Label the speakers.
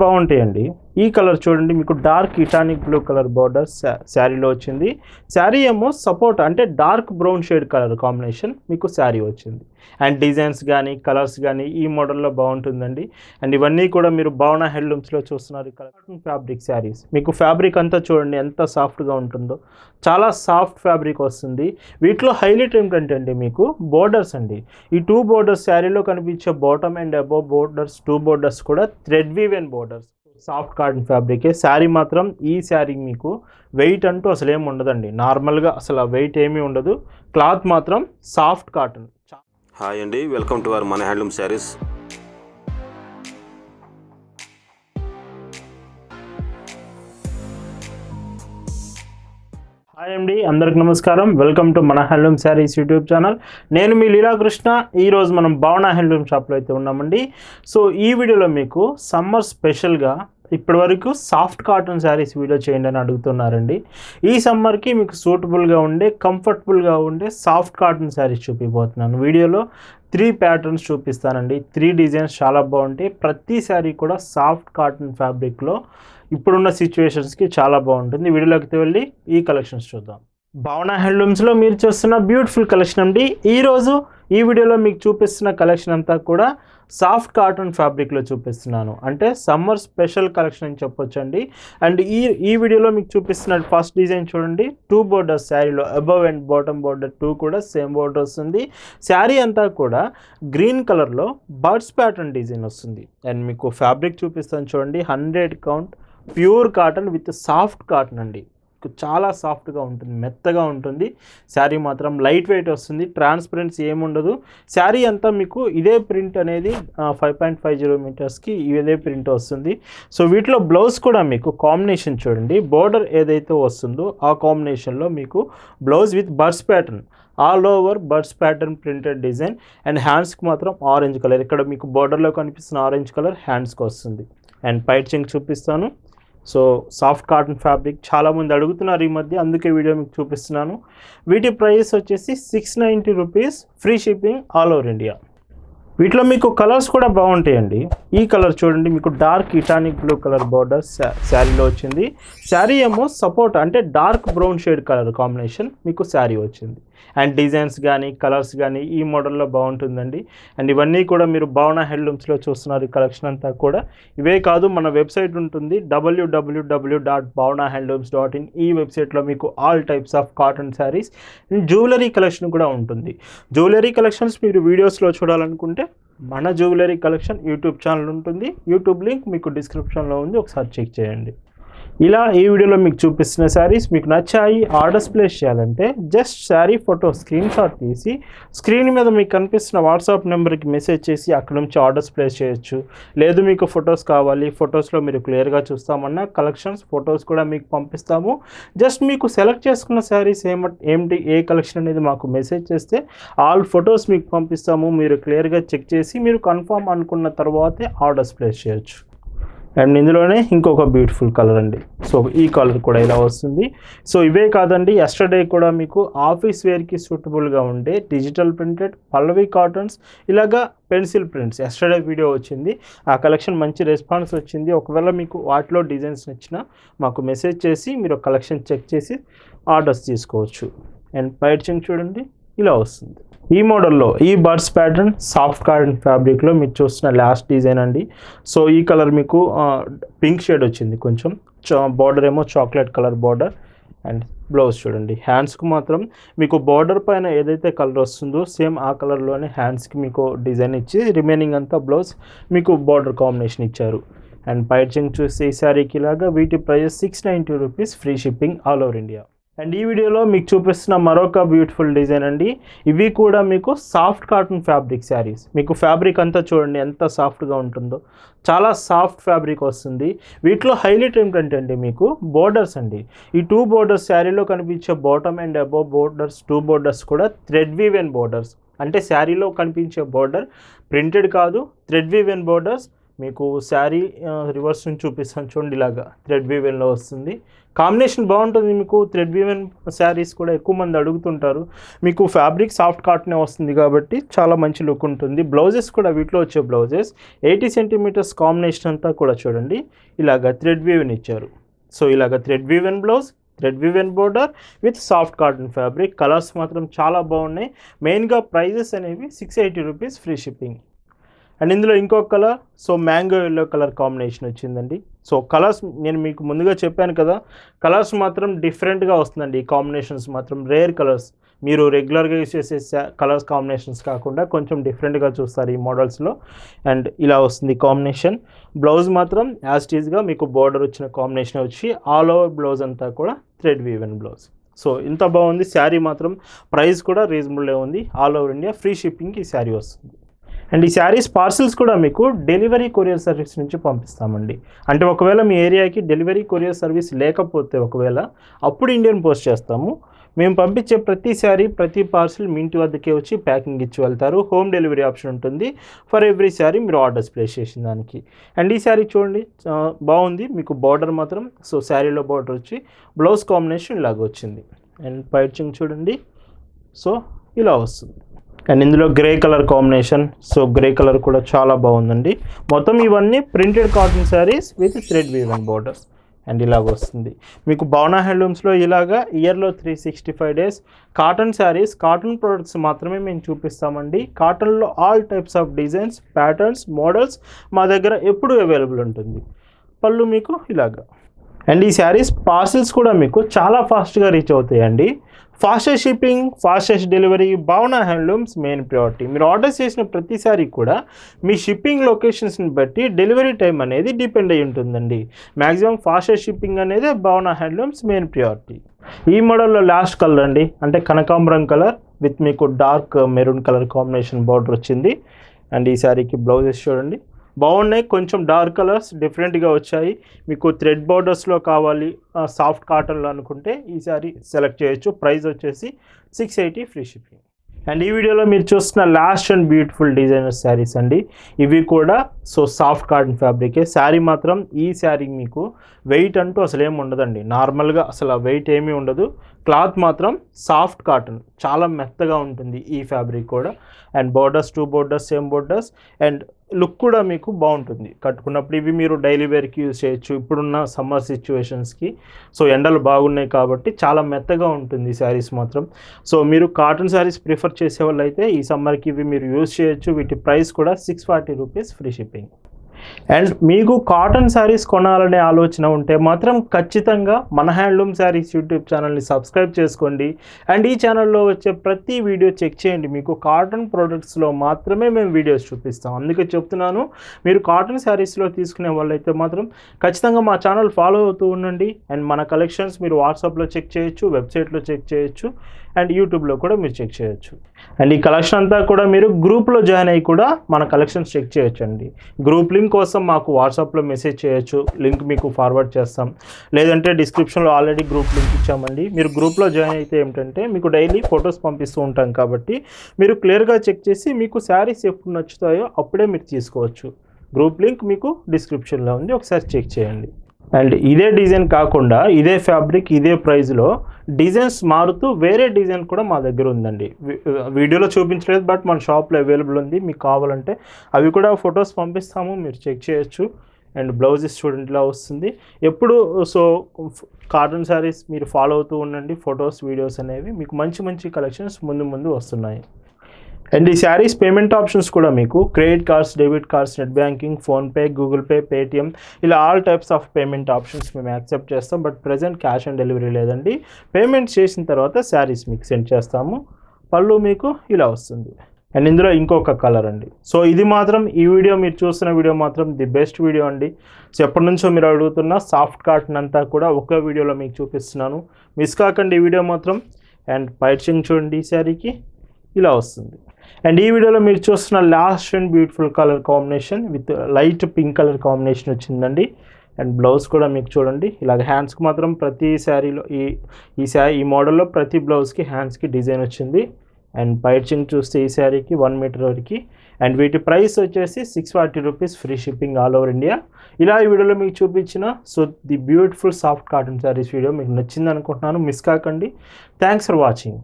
Speaker 1: బాగుంటాయండి. ఈ కలర్ చూడండి మీకు డార్క్ ఇటానిక్ బ్లూ కలర్ బార్డర్ శారీలో వచ్చింది. శారీ ఏమో సపోర్ట్ అంటే dark brown shade colour combination మీకు శారీ వచ్చింది. అండ్ డిజైన్స్ కానీ కలర్స్ కానీ ఈ మోడల్లో బాగుంటుందండి. అండ్ ఇవన్నీ కూడా మీరు భావన హ్యాండ్లూమ్స్లో చూస్తున్నారు కలర్. ఫ్యాబ్రిక్ శారీస్. మీకు ఫ్యాబ్రిక్ అంతా చూడండి ఎంత సాఫ్ట్గా ఉంటుందో. చాలా సాఫ్ట్ ఫ్యాబ్రిక్ వస్తుంది. వీటిలో హైలైట్ ఏంటంటే అండి మీకు బోర్డర్స్ అండి. ఈ టూ బోర్డర్స్ శారీలో కనిపించే bottom and above borders two borders కూడా thread woven borders. Soft cotton ఫ్యాబ్రికే. Sari మాత్రం ఈ శారీ మీకు వెయిట్ అంటూ అసలు ఏమి ఉండదండి. నార్మల్గా అసలు వెయిట్ ఏమీ ఉండదు. క్లాత్ మాత్రం సాఫ్ట్ కాటన్.
Speaker 2: హాయ్ అండి. వెల్కమ్ టు అవర్ మన హ్యాండ్లూమ్ శారీస్.
Speaker 1: హాయ్ అండి. అందరికి నమస్కారం. వెల్కమ్ టు మన హ్యాండ్లూమ్ శారీస్ యూట్యూబ్ ఛానల్. నేను మీ లీలాకృష్ణ. ఈరోజు మనం భావన హ్యాండ్లూమ్ షాప్లో అయితే ఉన్నామండి. సో ఈ వీడియోలో మీకు సమ్మర్ స్పెషల్గా ఇప్పటివరకు సాఫ్ట్ కాటన్ శారీస్ వీడియో చేయండి అని అడుగుతున్నారండి. ఈ సమ్మర్కి మీకు సూటబుల్గా ఉండే కంఫర్టబుల్గా ఉండే సాఫ్ట్ కాటన్ శారీస్ చూపిపోతున్నాను. వీడియోలో త్రీ ప్యాటర్న్స్ చూపిస్తానండి. త్రీ డిజైన్స్ చాలా బాగుంటాయి. ప్రతి శారీ కూడా సాఫ్ట్ కాటన్ ఫ్యాబ్రిక్లో ఇప్పుడున్న సిచ్యువేషన్స్కి చాలా బాగుంటుంది. వీడియోలోకి వెళ్ళి ఈ కలెక్షన్స్ చూద్దాం. భావన హ్యాండ్లూమ్స్లో మీరు చూస్తున్న బ్యూటిఫుల్ కలెక్షన్ అండి. ఈరోజు ఈ వీడియోలో మీకు చూపిస్తున్న కలెక్షన్ అంతా కూడా సాఫ్ట్ కాటన్ ఫ్యాబ్రిక్లో చూపిస్తున్నాను. అంటే సమ్మర్ స్పెషల్ కలెక్షన్ అని చెప్పొచ్చు అండి అండ్ ఈ ఈ వీడియోలో మీకు చూపిస్తున్న ఫస్ట్ డిజైన్ చూడండి. టూ బోర్డర్స్ శారీలో above and bottom border two కూడా సేమ్ బోర్డర్ వస్తుంది. శారీ అంతా కూడా గ్రీన్ కలర్లో బర్డ్స్ ప్యాటర్న్ డిజైన్ వస్తుంది. అండ్ మీకు ఫ్యాబ్రిక్ చూపిస్తాను చూడండి. Hundred count pure cotton with soft cotton అండి. చాలా సాఫ్ట్గా ఉంటుంది మెత్తగా ఉంటుంది. శారీ మాత్రం లైట్ వెయిట్ వస్తుంది ట్రాన్స్పరెన్సీ ఏముండదు. శారీ అంతా మీకు ఇదే ప్రింట్ అనేది ఫైవ్ పాయింట్ ఫైవ్ జీరో మీటర్స్కి ఇదే ప్రింట్ వస్తుంది. సో వీటిలో బ్లౌజ్ కూడా మీకు కాంబినేషన్ చూడండి. బోర్డర్ ఏదైతే వస్తుందో ఆ కాంబినేషన్లో మీకు blouse with birds pattern. All over birds pattern printed design and హ్యాండ్స్కి మాత్రం ఆరెంజ్ కలర్. ఇక్కడ మీకు బోర్డర్లో కనిపిస్తున్న ఆరెంజ్ కలర్ హ్యాండ్స్కి వస్తుంది. అండ్ పైట్ చింక్ చూపిస్తాను. సో సాఫ్ట్ కాటన్ ఫ్యాబ్రిక్ చాలామంది అడుగుతున్నారు ఈ మధ్య అందుకే వీడియో మీకు చూపిస్తున్నాను. వీటి ప్రైస్ వచ్చేసి six ninety rupees free shipping all over India వీటిలో మీకు కలర్స్ కూడా బాగుంటాయండి. ఈ కలర్ చూడండి మీకు డార్క్ ఇటానిక్ బ్లూ కలర్ బార్డర్ శారీలో వచ్చింది. శారీ ఏమో సపోర్ట్ అంటే dark brown shade colour combination మీకు శారీ వచ్చింది. అండ్ డిజైన్స్ కానీ కలర్స్ కానీ ఈ మోడల్లో బాగుంటుందండి. అండ్ ఇవన్నీ కూడా మీరు భావన హ్యాండ్లూమ్స్లో చూస్తున్నారు కలెక్షన్ అంతా కూడా. ఇవే కాదు మన వెబ్సైట్ ఉంటుంది W W W dot Bhavana handlooms dot in ఈ వెబ్సైట్లో మీకు all types of cotton saris jewellery collection కూడా ఉంటుంది. జ్యువెలరీ కలెక్షన్స్ మీరు వీడియోస్లో చూడాలనుకుంటే మన జ్యువెలరీ కలెక్షన్ యూట్యూబ్ ఛానల్ ఉంటుంది. యూట్యూబ్ లింక్ మీకు డిస్క్రిప్షన్లో ఉంది ఒకసారి చెక్ చేయండి. ఇలా ఈ వీడియోలో మీకు చూపిస్తున్న శారీస్ మీకు నచ్చాయి ఆర్డర్స్ ప్లేస్ చేయాలంటే just sari photo screen shot తీసి స్క్రీన్ మీద మీకు కనిపిస్తున్న వాట్సాప్ నెంబర్కి మెసేజ్ చేసి అక్కడ నుంచి ఆర్డర్స్ ప్లేస్ చేయొచ్చు. లేదు మీకు ఫొటోస్ కావాలి ఫొటోస్లో మీరు క్లియర్గా చూస్తామన్నా కలెక్షన్స్ ఫొటోస్ కూడా మీకు పంపిస్తాము. జస్ట్ మీకు సెలెక్ట్ చేసుకున్న శారీస్ ఏమ ఏమిటి ఏ కలెక్షన్ అనేది మాకు మెసేజ్ చేస్తే ఆల్ ఫొటోస్ మీకు పంపిస్తాము. మీరు క్లియర్గా చెక్ చేసి మీరు కన్ఫర్మ్ అనుకున్న తర్వాతే ఆర్డర్స్ ప్లేస్ చేయొచ్చు. అండ్ ఇందులోనే ఇంకొక బ్యూటిఫుల్ కలర్ అండి. సో ఈ కలర్ కూడా ఇలా వస్తుంది. సో ఇవే కాదండి ఎస్టర్డే కూడా మీకు ఆఫీస్ వేర్కి సూటబుల్గా ఉండే డిజిటల్ ప్రింటెడ్ పల్లవి కాటన్స్ ఇలాగా పెన్సిల్ ప్రింట్స్ ఎస్టర్డే వీడియో వచ్చింది ఆ కలెక్షన్ మంచి రెస్పాన్స్ వచ్చింది. ఒకవేళ మీకు వాటిలో డిజైన్స్ నచ్చినా మాకు మెసేజ్ చేసి మీరు కలెక్షన్ చెక్ చేసి ఆర్డర్స్ తీసుకోవచ్చు. అండ్ పైచింగ్ చూడండి. ఇలా వస్తుంది. ఈ మోడల్లో ఈ బర్డ్స్ ప్యాటర్న్ సాఫ్ట్ కాటన్ ఫ్యాబ్రిక్లో మీరు చూస్తున్న లాస్ట్ డిజైన్ అండి. సో ఈ కలర్ మీకు పింక్ షేడ్ వచ్చింది కొంచెం. బార్డర్ ఏమో chocolate colour border and blouse చూడండి. హ్యాండ్స్కి మాత్రం మీకు బార్డర్ పైన ఏదైతే కలర్ వస్తుందో సేమ్ ఆ కలర్లోనే హ్యాండ్స్కి మీకు డిజైన్ ఇచ్చి రిమైనింగ్ అంతా బ్లౌజ్ మీకు బార్డర్ కాంబినేషన్ ఇచ్చారు. అండ్ పైచింగ్ చూస్తే ఈ శారీకి ఇలాగా వీటి price six ninety rupees free shipping all over India. And ఈ వీడియోలో మీకు చూపిస్తున్న మరొక బ్యూటిఫుల్ డిజైన్ అండి. ఇవి కూడా మీకు సాఫ్ట్ కాటన్ ఫ్యాబ్రిక్ శారీస్ మీకు ఫ్యాబ్రిక్ అంతా చూడండి ఎంత సాఫ్ట్గా ఉంటుందో. చాలా సాఫ్ట్ ఫ్యాబ్రిక్ వస్తుంది. వీటిలో హైలైట్ ఏంటంటే అండి మీకు బోర్డర్స్ అండి. ఈ టూ బోర్డర్స్ శారీలో కనిపించే bottom and above borders two borders కూడా థ్రెడ్ వీవెన్ బోర్డర్స్ అంటే శారీలో కనిపించే బోర్డర్ ప్రింటెడ్ కాదు థ్రెడ్ వీవెన్ బోర్డర్స్ మీకు శారీ రివర్స్ నుంచి చూపిస్తాను చూడండి ఇలాగా. థ్రెడ్ వీవెన్లో వస్తుంది. కాంబినేషన్ బాగుంటుంది మీకు. థ్రెడ్ వీవెన్ శారీస్ కూడా ఎక్కువ మంది అడుగుతుంటారు. మీకు ఫ్యాబ్రిక్ సాఫ్ట్ కాటనే వస్తుంది కాబట్టి చాలా మంచి లుక్ ఉంటుంది. బ్లౌజెస్ కూడా వీటిలో వచ్చే బ్లౌజెస్. ఎయిటీ సెంటీమీటర్స్ కాంబినేషన్ అంతా కూడా చూడండి. ఇలాగ థ్రెడ్ వీవెన్ ఇచ్చారు. సో ఇలాగ thread woven blouse thread woven border with soft cotton fabric. Colours మాత్రం చాలా బాగున్నాయి. మెయిన్గా ప్రైజెస్ అనేవి six eighty rupees free shipping. And ఇందులో ఇంకొక colour so mango yellow colour combination వచ్చిందండి. సో కలర్స్ నేను మీకు ముందుగా చెప్పాను కదా కలర్స్ మాత్రం డిఫరెంట్గా వస్తుందండి. ఈ కాంబినేషన్స్ మాత్రం రేర్ కలర్స్ మీరు రెగ్యులర్గా యూస్ చేసే కలర్స్ కాంబినేషన్స్ కాకుండా కొంచెం డిఫరెంట్గా చూస్తారు ఈ మోడల్స్లో అండ్ ఇలా వస్తుంది కాంబినేషన్ బ్లౌజ్ మాత్రం యాజ్టీజ్గా మీకు బార్డర్ వచ్చిన కాంబినేషన్ వచ్చి ఆల్ ఓవర్ బ్లౌజ్ అంతా కూడా థ్రెడ్ వీవెన్ బ్లౌజ్ సో ఇంత బాగుంది. శారీ మాత్రం ప్రైస్ కూడా రీజనబుల్లే ఉంది. ఆల్ ఓవర్ ఇండియా ఫ్రీ షిప్పింగ్కి ఈ శారీ వస్తుంది. అండ్ ఈ శారీస్ పార్సిల్స్ కూడా మీకు డెలివరీ కొరియర్ సర్వీస్ నుంచి పంపిస్తామండి. అంటే ఒకవేళ మీ ఏరియాకి డెలివరీ కొరియర్ సర్వీస్ లేకపోతే ఒకవేళ అప్పుడు ఇండియన్ పోస్ట్ చేస్తాము. మేము పంపించే ప్రతి శారీ ప్రతి పార్సిల్ మీ ఇంటి వద్దకే వచ్చి ప్యాకింగ్ ఇచ్చి వెళ్తారు. హోమ్ డెలివరీ ఆప్షన్ ఉంటుంది. ఫర్ ఎవ్రీ శారీ మీరు ఆర్డర్స్ ప్లేస్ చేసిన దానికి. అండ్ ఈ శారీ చూడండి బాగుంది. మీకు బార్డర్ మాత్రం సో శారీలో బార్డర్ వచ్చి బ్లౌజ్ కాంబినేషన్ ఇలాగ వచ్చింది. అండ్ పైచింగ్ చూడండి. సో ఇలా వస్తుంది. అండ్ ఇందులో grey colour combination so grey colour కూడా చాలా బాగుందండి. మొత్తం ఇవన్నీ printed cotton saris with thread woven borders and ఇలాగ వస్తుంది. మీకు భవనా హ్యాండ్లూమ్స్లో ఇలాగా ఇయర్లో three sixty five days cotton saris cotton products మాత్రమే మేము చూపిస్తామండి. కాటన్లో all types of designs patterns models మా దగ్గర ఎప్పుడూ అవైలబుల్ ఉంటుంది. పళ్ళు మీకు ఇలాగా. అండ్ ఈ శారీస్ పార్సిల్స్ కూడా మీకు చాలా ఫాస్ట్గా రీచ్ అవుతాయండి. Fastest shipping fastest delivery Bhavana handlooms main priority. మీరు ఆర్డర్ చేసిన ప్రతిసారి కూడా మీ షిప్పింగ్ లొకేషన్స్ని బట్టి డెలివరీ టైం అనేది డిపెండ్ అయి ఉంటుందండి. మ్యాక్సిమం ఫాస్టెస్ట్ షిప్పింగ్ అనేది భావన హ్యాండ్లూమ్స్ మెయిన్ ప్రియారిటీ. ఈ మోడల్లో లాస్ట్ కలర్ అండి. అంటే కనకాంబరం కలర్ విత్ మీకు dark maroon colour combination border వచ్చింది. అండ్ ఈ శారీకి బ్లౌజెస్ చూడండి. బాగున్నాయి. కొంచెం డార్క్ కలర్స్ డిఫరెంట్గా వచ్చాయి. మీకు థ్రెడ్ బార్డర్స్లో కావాలి సాఫ్ట్ కాటన్లో అనుకుంటే ఈ సారీ సెలెక్ట్ చేయొచ్చు. ప్రైస్ వచ్చేసి six eighty free shipping and ఈ వీడియోలో మీరు చూస్తున్న last and beautiful designer saris అండి. ఇవి కూడా సో సాఫ్ట్ కాటన్ ఫ్యాబ్రికే శారీ మాత్రం ఈ శారీ మీకు వెయిట్ అంటూ అసలు ఏమి ఉండదండి నార్మల్గా అసలు వెయిట్ ఏమీ ఉండదు. క్లాత్ మాత్రం సాఫ్ట్ కాటన్. చాలా మెత్తగా ఉంటుంది ఈ ఫ్యాబ్రిక్ కూడా. And borders two borders same borders and look కూడా మీకు బాగుంటుంది. కట్టుకున్నప్పుడు ఇవి మీరు డైలీ వేర్కి యూజ్ చేయొచ్చు. ఇప్పుడున్న సమ్మర్ సిచ్యువేషన్స్కి సో ఎండలు బాగున్నాయి కాబట్టి చాలా మెత్తగా ఉంటుంది శారీస్ మాత్రం. సో మీరు కాటన్ శారీస్ ప్రిఫర్ చేసే వాళ్ళు అయితే ఈ సమ్మర్కి ఇవి మీరు యూజ్ చేయొచ్చు. వీటి ప్రైస్ కూడా six forty rupees free shipping and మీకు కాటన్ శారీస్ కొనాలనే ఆలోచన ఉంటే మాత్రం ఖచ్చితంగా మన హ్యాండ్లూమ్ శారీస్ యూట్యూబ్ ఛానల్ని సబ్స్క్రైబ్ చేసుకోండి. అండ్ ఈ ఛానల్లో వచ్చే ప్రతి వీడియో చెక్ చేయండి. మీకు కాటన్ ప్రోడక్ట్స్లో మాత్రమే మేము వీడియోస్ చూపిస్తాం. అందుకే చెప్తున్నాను మీరు కాటన్ శారీస్లో తీసుకునే వాళ్ళైతే మాత్రం ఖచ్చితంగా మా ఛానల్ ఫాలో అవుతూ ఉండండి. అండ్ మన కలెక్షన్స్ మీరు వాట్సాప్లో చెక్ చేయొచ్చు వెబ్సైట్లో చెక్ చేయొచ్చు. అండ్ యూట్యూబ్లో కూడా మీరు చెక్ చేయొచ్చు. అండ్ ఈ కలెక్షన్ అంతా కూడా మీరు గ్రూప్లో జాయిన్ అయ్యి కూడా మన కలెక్షన్స్ చెక్ చేయొచ్చు అండి గ్రూప్ లింక్ కోసం మాకు వాట్సాప్లో మెసేజ్ చేయొచ్చు. లింక్ మీకు ఫార్వర్డ్ చేస్తాం. లేదంటే డిస్క్రిప్షన్లో ఆల్రెడీ గ్రూప్ లింక్ ఇచ్చామండి. మీరు గ్రూప్లో జాయిన్ అయితే ఏమిటంటే మీకు డైలీ ఫొటోస్ పంపిస్తూ ఉంటాం కాబట్టి మీరు క్లియర్గా చెక్ చేసి మీకు శారీస్ ఎప్పుడు నచ్చుతాయో అప్పుడే మీరు తీసుకోవచ్చు. గ్రూప్ లింక్ మీకు డిస్క్రిప్షన్లో ఉంది. ఒకసారి చెక్ చేయండి. అండ్ ఇదే డిజైన్ కాకుండా ఇదే ఫ్యాబ్రిక్ ఇదే ప్రైస్లో డిజైన్స్ మారుతూ వేరే డిజైన్ కూడా మా దగ్గర ఉందండి. వీడియోలో చూపించలేదు బట్ మన షాప్లో అవైలబుల్ ఉంది. మీకు కావాలంటే అవి కూడా ఫొటోస్ పంపిస్తాము మీరు చెక్ చేయొచ్చు. అండ్ బ్లౌజెస్ చూడండి ఇలా వస్తుంది. ఎప్పుడు సో కాటన్ శారీస్ మీరు ఫాలో అవుతూ ఉండండి. ఫొటోస్ వీడియోస్ అనేవి మీకు మంచి మంచి కలెక్షన్స్ ముందు ముందు వస్తున్నాయి. అండ్ ఈ శారీస్ పేమెంట్ ఆప్షన్స్ కూడా మీకు credit cards debit cards net banking PhonePe Google Pay Paytm ఇలా all types of payment options మేము యాక్సెప్ట్ చేస్తాం. But present cash on delivery లేదండి. పేమెంట్ చేసిన తర్వాత శారీస్ మీకు సెండ్ చేస్తాము. పళ్ళు మీకు ఇలా వస్తుంది. అండ్ ఇందులో ఇంకొక కలర్ అండి. సో ఇది మాత్రం ఈ వీడియో మీరు చూస్తున్న వీడియో మాత్రం ది బెస్ట్ వీడియో అండి. సో ఎప్పటి నుంచో మీరు అడుగుతున్న సాఫ్ట్ కాటన్ అంతా కూడా ఒకే వీడియోలో మీకు చూపిస్తున్నాను. మిస్ కాకండి ఈ వీడియో మాత్రం. అండ్ పైచింగ్ చూడండి ఈ శారీకి. ఇలా వస్తుంది. అండ్ ఈ వీడియోలో మీరు చూస్తున్న last and beautiful colour combination with light pink colour combination వచ్చిందండి. అండ్ బ్లౌజ్ కూడా మీకు చూడండి. ఇలాగ హ్యాండ్స్కి మాత్రం ప్రతి శారీలో ఈ ఈ శారీ ఈ మోడల్లో ప్రతి బ్లౌజ్కి హ్యాండ్స్కి డిజైన్ వచ్చింది. అండ్ పైచింగ్ చూస్తే ఈ శారీకి వన్ మీటర్ వరకు. అండ్ వీటి ప్రైస్ వచ్చేసి six forty rupees free shipping all over India ఇలా ఈ వీడియోలో మీకు చూపించిన so the beautiful soft cotton saris video మీకు నచ్చింది అనుకుంటున్నాను. మిస్ కాకండి. Thanks for watching